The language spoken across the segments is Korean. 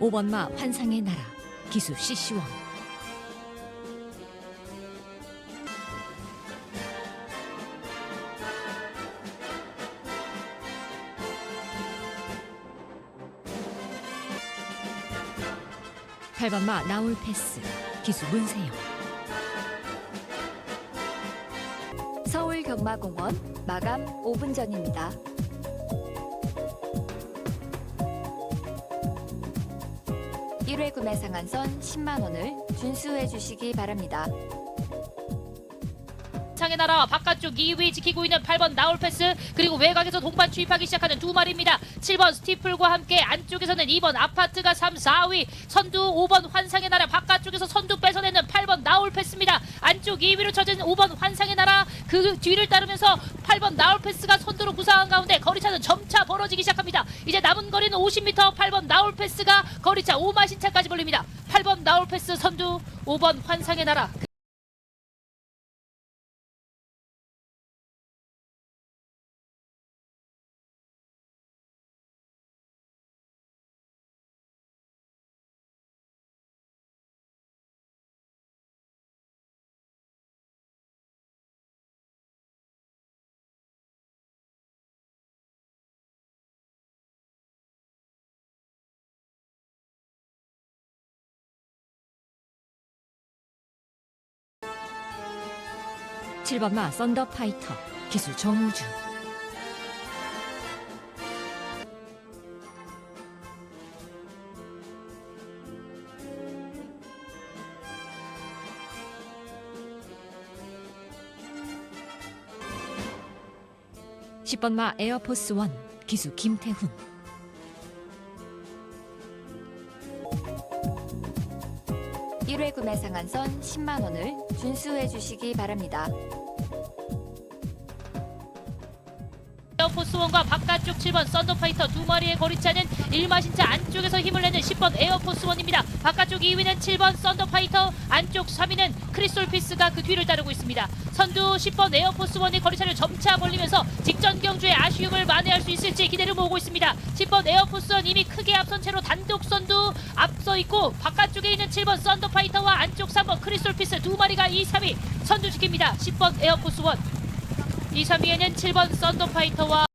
5번마 환상의 나라 기수 CC원 팔번마 나올 패스 기수 문세영 서울 경마공원 마감 5분 전입니다. 일회 구매 상한선 10만 원을 준수해 주시기 바랍니다. 창의 나라와 바깥쪽 2위 지키고 있는 8번 나올 패스 그리고 외곽에서 동반 추입하기 시작하는 두 마리입니다. 7번 스티플과 함께 안쪽에서는 2번 아파트가 3, 4위 선두 5번 환상의 나라 바깥쪽에서 선두 뺏어내는 8번 나올 패스입니다. 안쪽 2위로 쳐진 5번 환상의 나라 그 뒤를 따르면서 8번 나올 패스가 선두로 구사한 가운데 거리차는 점차 벌어지기 시작합니다. 이제 남은 거리는 50m 8번 나올 패스가 거리차 5마신차까지 벌립니다. 8번 나올 패스 선두 5번 환상의 나라 칠번마 썬더파이터 기수 정우주. 십번마 에어포스 원 기수 김태훈 일회 구매 상한선 10만 원을 준수해 주시기 바랍니다. 에어포스원과 바깥쪽 7번 썬더파이터 두 마리의 거리차는 1마신차 안쪽에서 힘을 내는 10번 에어포스원입니다. 바깥쪽 2위는 7번 썬더파이터, 안쪽 3위는 크리솔피스가 그 뒤를 따르고 있습니다. 선두 10번 에어포스원이 거리차를 점차 벌리면서 직전 경주의 아쉬움을 만회할 수 있을지 기대를 모으고 있습니다. 10번 에어포스원 이미 크게 앞선 채로 단독 선두 앞서 있고 바깥쪽에 있는 7번 썬더파이터와 안쪽 3번 크리솔피스 두 마리가 2, 3위 선두 지킵니다. 10번 에어포스원 2, 3위에는 7번 썬더파이터와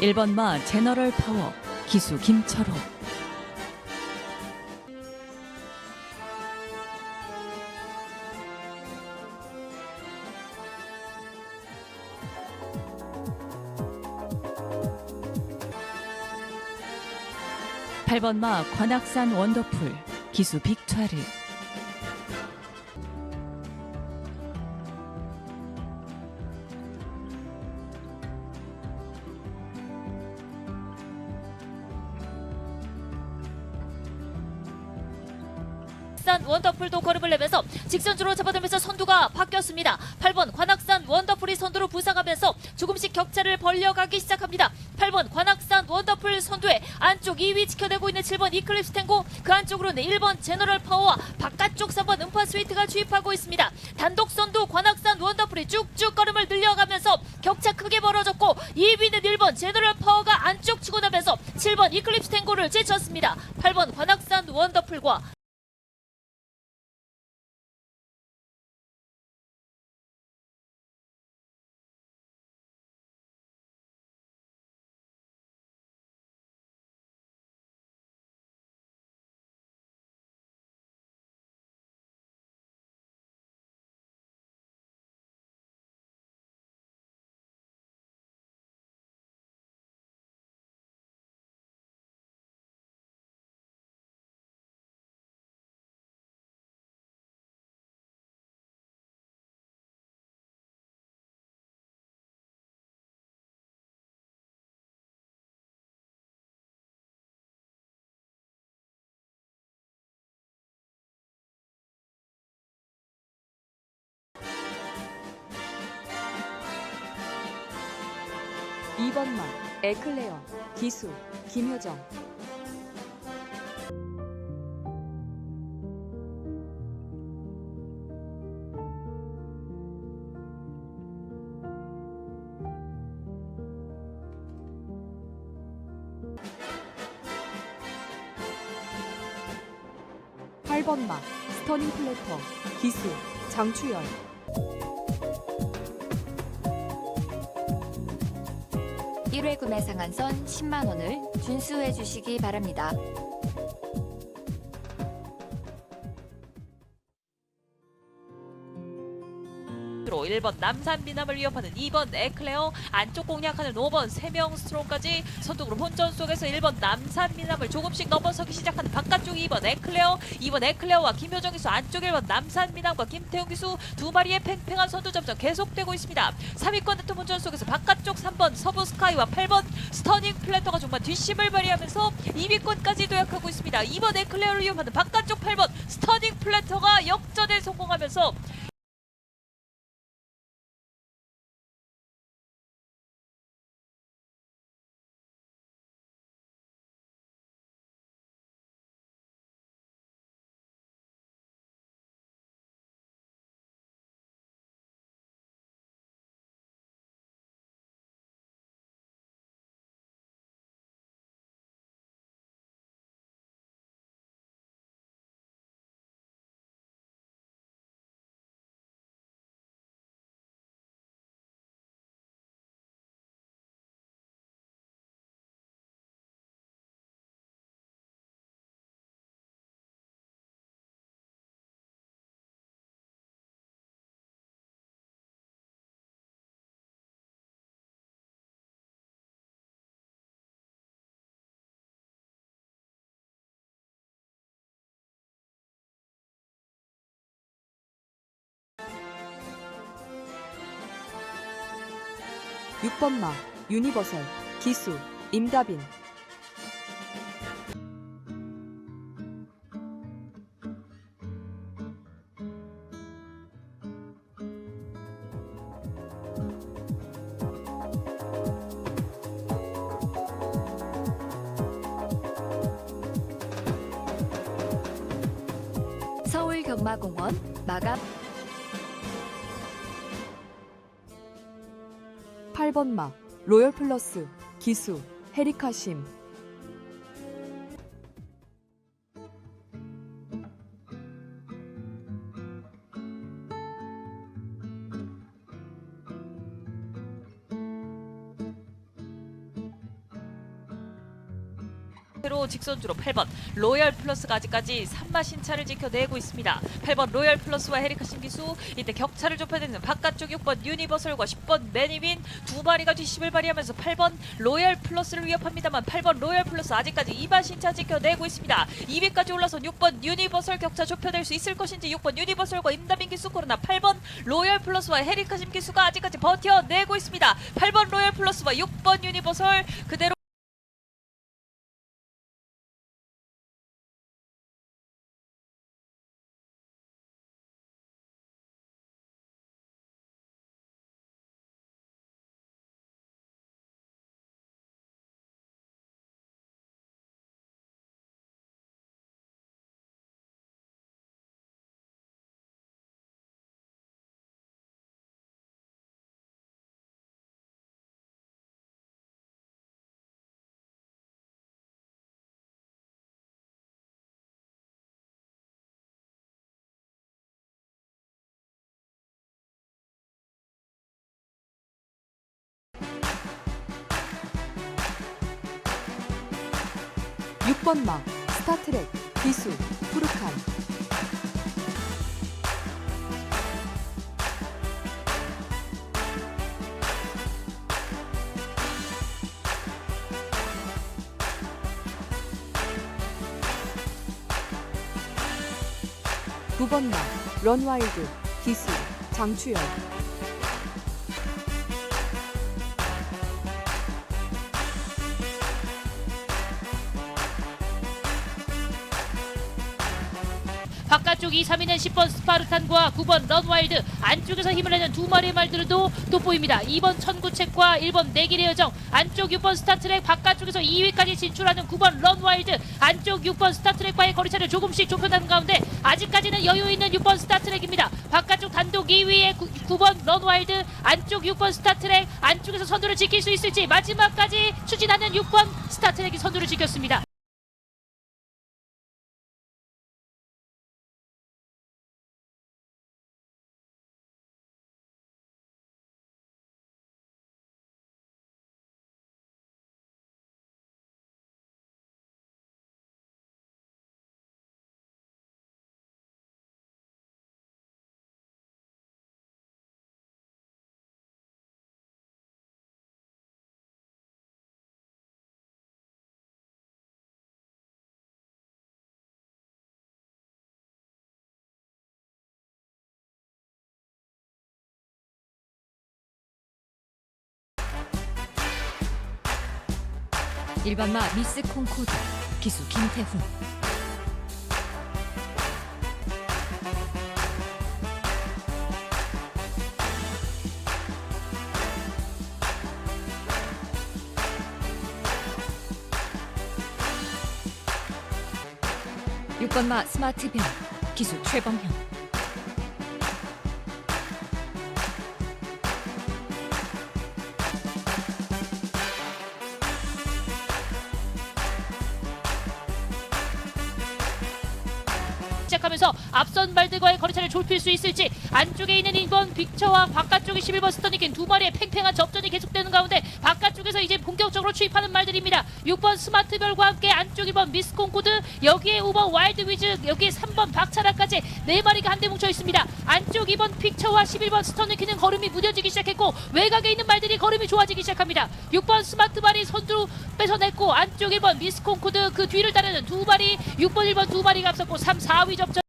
일번마 제너럴 파워 기수 김철호. 팔번마 관악산 원더풀 기수 빅차르 직선주로 잡아들면서 선두가 바뀌었습니다. 8번 관악산 원더풀이 선두로 부상하면서 조금씩 격차를 벌려가기 시작합니다. 8번 관악산 원더풀 선두에 안쪽 2위 지켜내고 있는 7번 이클립스 탱고 그 안쪽으로는 1번 제너럴 파워와 바깥쪽 3번 음파 스위트가 주입하고 있습니다. 단독 선두 관악산 원더풀이 쭉쭉 걸음을 늘려가면서 격차 크게 벌어졌고 2위는 1번 제너럴 파워가 안쪽 치고 나면서 7번 이클립스 탱고를 제쳤습니다. 8번 관악산 원더풀과 2번 마 에클레어 기수 김효정. 팔번마 스터닝 플래터 기수 장추열 1회 구매 상한선 10만 원을 준수해 주시기 바랍니다. 1번 남산 미남을 위협하는 2번 에클레어 안쪽 공략하는 5번 세명 스트롱까지 선두그룹 혼전 속에서 1번 남산 미남을 조금씩 넘어서기 시작하는 바깥쪽 2번 에클레어 2번 에클레어와 김효정 기수 안쪽 1번 남산 미남과 김태웅 기수 두 마리의 팽팽한 선두 점점 계속되고 있습니다. 3위권 대통 혼전 속에서 바깥쪽 3번 서부 스카이와 8번 스터닝 플래터가 정말 뒷심을 발휘하면서 2위권까지 도약하고 있습니다. 2번 에클레어를 위협하는 바깥쪽 8번 스터닝 플래터가 역전에 성공하면서 육번마 유니버설 기수 임다빈. 서울 경마공원 마감 8번 마 로열 플러스 기수 헤리카심 로 직선주로 8번 로열 플러스가 아직까지 산마 신차를 지켜내고 있습니다. 8번 로열 플러스와 헤리카 신기수 이때 격차를 좁혀내는 바깥쪽 6번 유니버설과 10번 매니윈 두 마리가 뒷심을 발휘하면서 8번 로열 플러스를 위협합니다만 8번 로열 플러스 아직까지 2번 신차 지켜내고 있습니다. 2위까지 올라선 6번 유니버설 격차 좁혀낼 수 있을 것인지 6번 유니버설과 임다빈 기수 그러나 8번 로열 플러스와 헤리카 신기수가 아직까지 버텨내고 있습니다. 8번 로열 플러스와 6번 유니버설 그대로 육번마 스타트랙 기수 푸르칸. 구번마 런와일드 기수 장추열 2, 3위는 10번 스파르탄과 9번 런와일드 안쪽에서 힘을 내는 두 마리의 말들도 돋보입니다. 2번 천구책과 1번 내길의 여정 안쪽 6번 스타트랙 바깥쪽에서 2위까지 진출하는 9번 런와일드 안쪽 6번 스타트랙과의 거리차를 조금씩 좁혀나는 가운데 아직까지는 여유 있는 6번 스타트랙입니다. 바깥쪽 단독 2위의 9, 번 런와일드 안쪽 6번 스타트랙 안쪽에서 선두를 지킬 수 있을지 마지막까지 추진하는 6번 스타트랙이 선두를 지켰습니다. 일반마 미스 콩코드. 기수 김태훈. 육번마 스마트변 기수 최범현 앞선 말들과의 거리차를 좁힐 수 있을지 안쪽에 있는 2번 빅처와 바깥쪽에 11번 스터니킨 두 마리의 팽팽한 접전이 계속되는 가운데 바깥쪽에서 이제 본격적으로 추입하는 말들입니다. 6번 스마트별과 함께 안쪽 1번 미스콘코드 여기에 5번 와일드 위즈 여기에 3번 박차라까지 네 마리가 한데 뭉쳐 있습니다. 안쪽 2번 픽처와 11번 스터니킨은 걸음이 무뎌지기 시작했고 외곽에 있는 말들이 걸음이 좋아지기 시작합니다. 6번 스마트 발이 선두 뺏어냈고 안쪽 1번 미스콘코드 그 뒤를 따르는 두 마리 6번 1번 두 마리가 앞섰고 3, 4위 접전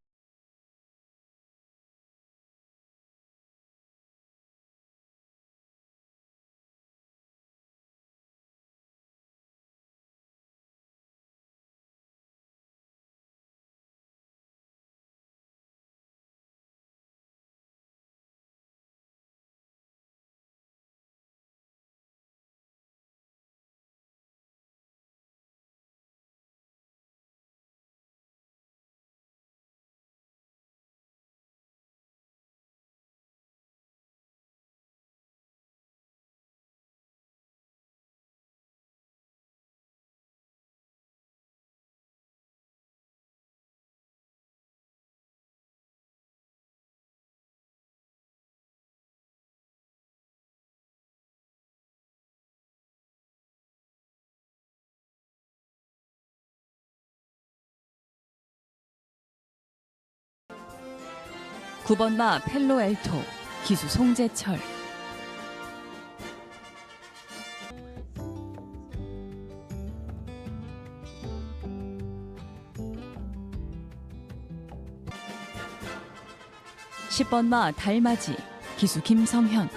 구번마 펠로 엘토 기수 송재철. 십번마 달맞이 기수 김성현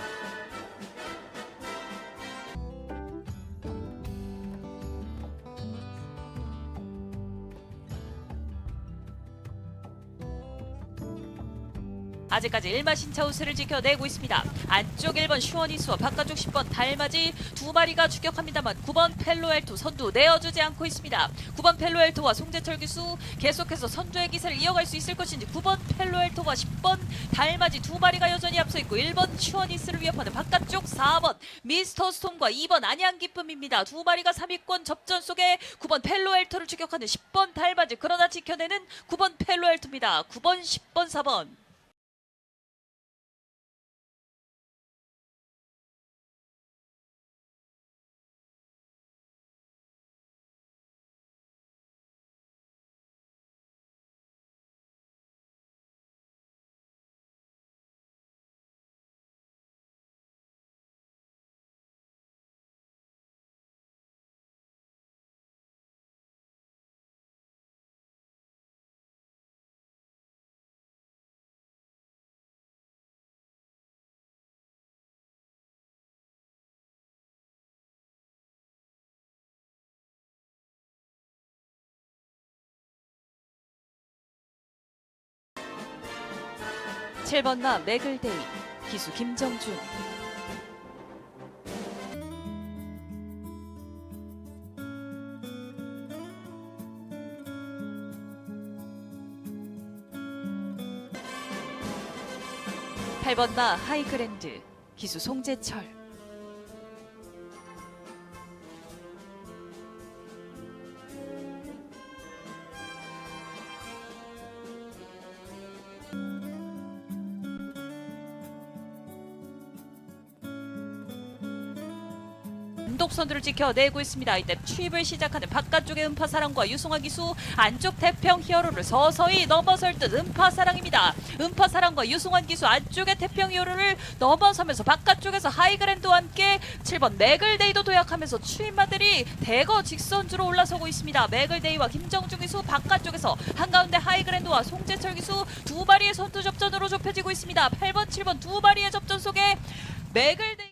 아직까지 1마 신차 우세를 지켜내고 있습니다. 안쪽 1번 슈원이수와 바깥쪽 10번 달맞이 두 마리가 추격합니다만 9번 펠로엘토 선두 내어주지 않고 있습니다. 9번 펠로엘토와 송재철 기수 계속해서 선두의 기세를 이어갈 수 있을 것인지 9번 펠로엘토와 10번 달맞이 두 마리가 여전히 앞서 있고 1번 슈원이스를 위협하는 바깥쪽 4번 미스터 스톰과 2번 안양 기쁨입니다. 두 마리가 3위권 접전 속에 9번 펠로엘토를 추격하는 10번 달맞이 그러나 지켜내는 9번 펠로엘토입니다. 9번 10번 4번 7번 마 맥을데이 기수 김정준. 팔번마 하이그랜드 기수 송재철 단독 선두를 지켜내고 있습니다. 이때 추입을 시작하는 바깥쪽의 음파사랑과 유승화 기수 안쪽 태평 히어로를 서서히 넘어설 듯 음파사랑입니다. 음파사랑과 유승환 기수 안쪽의 태평 히어로를 넘어서면서 바깥쪽에서 하이그랜드와 함께 7번 맥을데이도 도약하면서 추입마들이 대거 직선주로 올라서고 있습니다. 맥을데이와 김정중 기수 바깥쪽에서 한가운데 하이그랜드와 송재철 기수 두 마리의 선두 접전으로 좁혀지고 있습니다. 8번, 7번 두 마리의 접전 속에 맥을데이